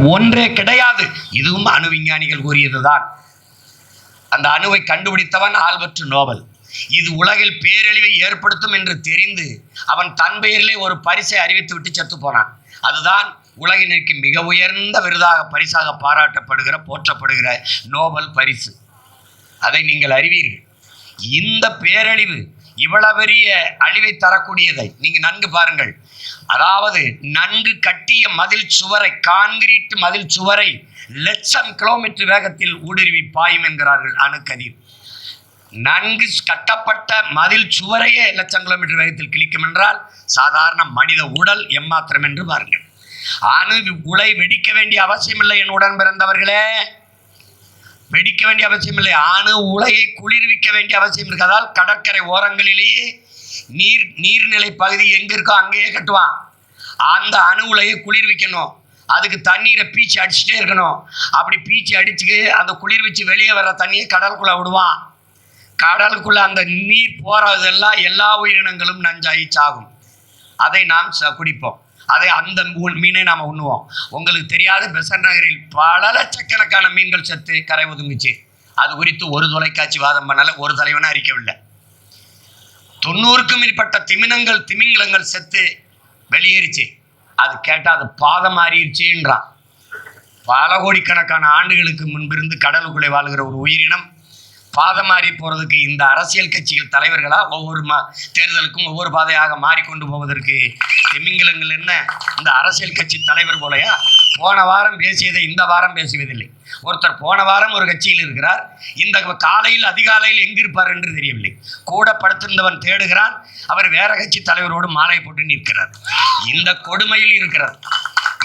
ஒன்றே கிடையாது. இதுவும் அணு விஞ்ஞானிகள் கூறியதுதான். அந்த அணுவை கண்டுபிடித்தவன் ஆல்பர்ட் நோபல். இது உலகில் பேரழிவை ஏற்படுத்தும் என்று தெரிந்து அவன் தன் பெயரிலே ஒரு பரிசை அறிவித்து விட்டு செத்து போனான். அதுதான் உலகினருக்கு மிக உயர்ந்த விருதாக பரிசாக பாராட்டப்படுகிற போற்றப்படுகிற நோபல் பரிசு. அதை நீங்கள் அறிவீர்கள். இந்த பேரழிவு இவ்வளவு பெரிய அழிவை தரக்கூடியதை நீங்க நன்கு பாருங்கள். அதாவது நன்கு கட்டிய மதில் சுவரை கான்கிரீட் மதில் சுவரை லட்சம் கிலோமீட்டர் வேகத்தில் ஊடுருவி பாயும் என்கிறார்கள் அணுக்கதிர். நன்கு கட்டப்பட்ட மதில் சுவரையே லட்சம் கிலோமீட்டர் வேகத்தில் கிழிக்கும் என்றால் சாதாரண மனித உடல் எம்மாத்திரம் என்று பாருங்கள். அணு உலை வெடிக்க வேண்டிய அவசியமில்லை என் உடன் பிறந்தவர்களே. வெடிக்க வேண்டிய அவசியம் இல்லை. அணு உலையை குளிர்விக்க வேண்டிய அவசியம் இருக்கதால் கடற்கரை ஓரங்களிலேயே நீர் நீர்நிலை பகுதி எங்கே இருக்கோ அங்கேயே கட்டுவான். அந்த அணு உலையை குளிர்விக்கணும். அதுக்கு தண்ணீரை பீச்சு அடிச்சுட்டே இருக்கணும். அப்படி பீச்சு அடிச்சு அந்த குளிர்விச்சு வெளியே வர தண்ணியை கடலுக்குள்ளே விடுவான். கடலுக்குள்ளே அந்த நீர் போகிறதெல்லாம் எல்லா உயிரினங்களும் நஞ்சாகி சாகும் அதை நாம் ச- குடிப்போம். அதை அந்த மீனை நாம் உண்ணுவோம். உங்களுக்கு தெரியாத பெசன் நகரில் பல லட்சக்கணக்கான மீன்கள் செத்து கரை ஒதுங்குச்சு. அது குறித்து ஒரு தொலைக்காட்சி வாதம் பண்ணல ஒரு தலைவனும் அறிக்கவில்லை. தொண்ணூறுக்கும் மேற்பட்ட திமினங்கள் திமிங்கலங்கள் செத்து வெளியேறிச்சு. அது கேட்டால் அது பாதம் மாறிடுச்சுன்றான். பல கோடிக்கணக்கான ஆண்டுகளுக்கு முன்பிருந்து கடலுக்குள்ளே வாழ்கிற ஒரு உயிரினம் பாதம் மாறி போகிறதுக்கு இந்த அரசியல் கட்சிகள் தலைவர்களாக ஒவ்வொரு மா தேர்தலுக்கும் ஒவ்வொரு பாதையாக மாறிக்கொண்டு போவதற்கு திமிங்கலங்கள் என்ன? இந்த அரசியல் கட்சி தலைவர் போலயா? போன வாரம் பேசியதை இந்த வாரம் பேசுவதில்லை. ஒருத்தர் போன வாரம் ஒரு கட்சியில் இருக்கிறார். இந்த காலையில் அதிகாலையில் எங்கிருப்பார் என்று தெரியவில்லை. கூட படுத்திருந்தவன் தேடுகிறான். அவர் வேற கட்சி தலைவரோடு மாலை போட்டு நிற்கிறார். இந்த கொடுமையில் இருக்கிறார்.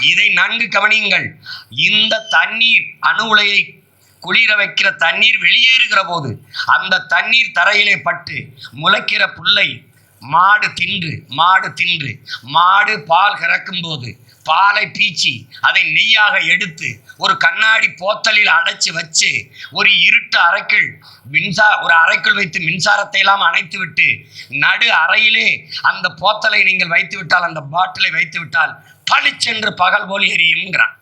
இதை நன்கு கவனியுங்கள். இந்த தண்ணீர் அணு உலையை குளிர வைக்கிற தண்ணீர் வெளியேறுகிற போது அந்த தண்ணீர் தரையிலே பட்டு முளைக்கிற புல்லை மாடு தின்று மாடு தின்று மாடு பால் கறக்கும் போது பாலை பீச்சி அதை நெய்யாக எடுத்து ஒரு கண்ணாடி போத்தலில் அடைச்சி வச்சு ஒரு இருட்டு அறைக்குள் மின்சா ஒரு அறைக்குள் வைத்து மின்சாரத்தை எல்லாம் அணைத்து விட்டு நடு அறையிலே அந்த போத்தலை நீங்கள் வைத்து விட்டால் அந்த பாட்டிலை வைத்து விட்டால் பளிச்சென்று பகல் போல் எரியுங்கிறான்